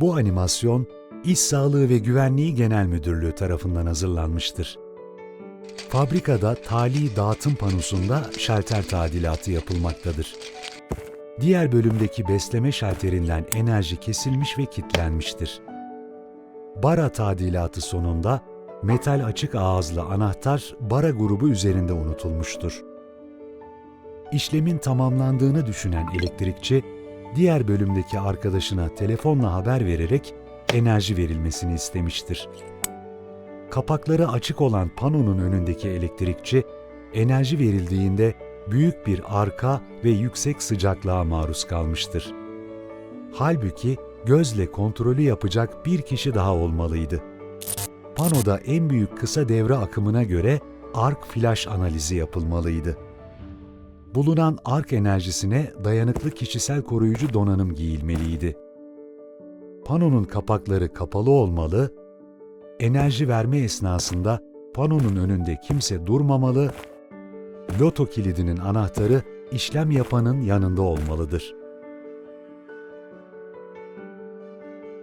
Bu animasyon, İş Sağlığı ve Güvenliği Genel Müdürlüğü tarafından hazırlanmıştır. Fabrikada tali dağıtım panosunda şalter tadilatı yapılmaktadır. Diğer bölümdeki besleme şalterinden enerji kesilmiş ve kilitlenmiştir. Bara tadilatı sonunda metal açık ağızlı anahtar bara grubu üzerinde unutulmuştur. İşlemin tamamlandığını düşünen elektrikçi, diğer bölümdeki arkadaşına telefonla haber vererek enerji verilmesini istemiştir. Kapakları açık olan panonun önündeki elektrikçi, enerji verildiğinde büyük bir arka ve yüksek sıcaklığa maruz kalmıştır. Halbuki gözle kontrolü yapacak bir kişi daha olmalıydı. Panoda en büyük kısa devre akımına göre arc flash analizi yapılmalıydı. Bulunan arc enerjisine dayanıklı kişisel koruyucu donanım giyilmeliydi. Panonun kapakları kapalı olmalı, enerji verme esnasında panonun önünde kimse durmamalı, loto kilidinin anahtarı işlem yapanın yanında olmalıdır.